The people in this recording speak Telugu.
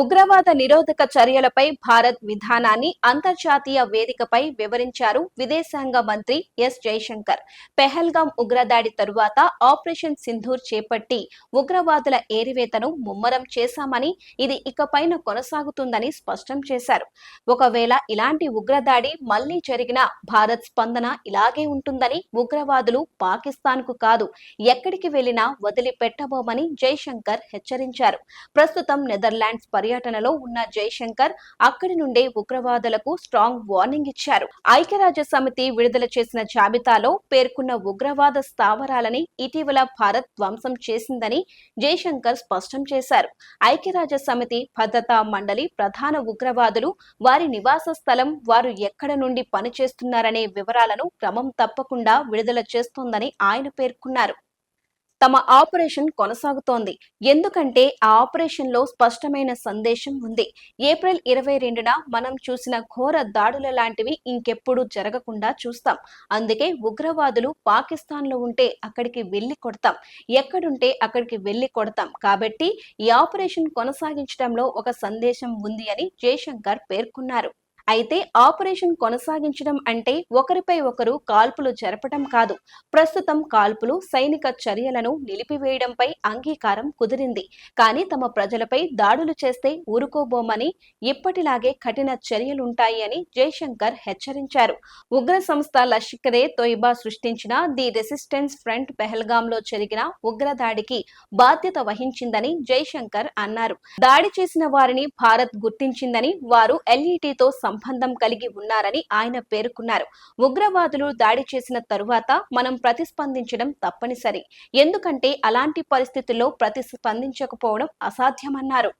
ఉగ్రవాద నిరోధక చర్యలపై భారత్ విధానాన్ని అంతర్జాతీయ వేదికపై వివరించారు విదేశాంగ మంత్రి ఎస్ జైశంకర్. పెహల్గాం ఉగ్రదాడి తరువాత ఆపరేషన్ సింధూర్ చేపట్టి ఉగ్రవాదుల ఏరివేతను ముమ్మరం చేశామని ఇది ఇకపైన కొనసాగుతుందని స్పష్టం చేశారు. ఒకవేళ ఇలాంటి ఉగ్రదాడి మళ్ళీ జరిగినా భారత్ స్పందన ఇలాగే ఉంటుందని ఉగ్రవాదులు పాకిస్తాన్కు కాదు ఎక్కడికి వెళ్ళినా వదిలిపెట్టబోమని జైశంకర్ హెచ్చరించారు. ప్రస్తుతం నెదర్లాండ్స్ పర్యటనలో ఉన్న జైశంకర్ అక్కడి నుండే ఉగ్రవాదులకు స్ట్రాంగ్ వార్నింగ్ ఇచ్చారు. ఐక్యరాజ్య సమితి విడుదల చేసిన జాబితాలో పేర్కొన్న ఉగ్రవాద స్థావరాలని ఇటీవల భారత్ ధ్వంసం చేసిందని జైశంకర్ స్పష్టం చేశారు. ఐక్యరాజ్య సమితి భద్రతా మండలి ప్రధాన ఉగ్రవాదులు వారి నివాస స్థలం వారు ఎక్కడ నుండి పనిచేస్తున్నారనే వివరాలను క్రమం తప్పకుండా విడుదల చేస్తోందని ఆయన పేర్కొన్నారు. తమ ఆపరేషన్ కొనసాగుతోంది. ఎందుకంటే ఆ ఆపరేషన్లో స్పష్టమైన సందేశం ఉంది. ఏప్రిల్ ఇరవై రెండున మనం చూసిన ఘోర దాడుల లాంటివి ఇంకెప్పుడు జరగకుండా చూస్తాం. అందుకే ఉగ్రవాదులు పాకిస్తాన్లో ఉంటే అక్కడికి వెళ్ళి కొడతాం. ఎక్కడుంటే అక్కడికి వెళ్ళి కొడతాం. కాబట్టి ఈ ఆపరేషన్ కొనసాగించడంలో ఒక సందేశం ఉంది అని జయశంకర్ పేర్కొన్నారు. అయితే ఆపరేషన్ కొనసాగించడం అంటే ఒకరిపై ఒకరు కాల్పులు జరపడం కాదు. ప్రస్తుతం కాల్పులు సైనిక చర్యలను నిలిపివేయడంపై అంగీకారం కుదిరింది. కానీ తమ ప్రజలపై దాడులు చేస్తే ఊరుకోబోమని ఇప్పటిలాగే కఠిన చర్యలుంటాయి అని జైశంకర్ హెచ్చరించారు. ఉగ్ర సంస్థ లష్కరే తొయిబా సృష్టించిన ది రెసిస్టెన్స్ ఫ్రంట్ పెహల్గాంలో జరిగిన ఉగ్రదాడికి బాధ్యత వహించిందని జైశంకర్ అన్నారు. దాడి చేసిన వారిని భారత్ గుర్తించిందని వారు ఎల్ఈటీతో సంబంధం కలిగి ఉన్నారని ఆయన పేర్కొన్నారు. ఉగ్రవాదులు దాడి చేసిన తరువాత మనం ప్రతిస్పందించడం తప్పనిసరి. ఎందుకంటే అలాంటి పరిస్థితుల్లో ప్రతిస్పందించకపోవడం అసాధ్యమన్నారు.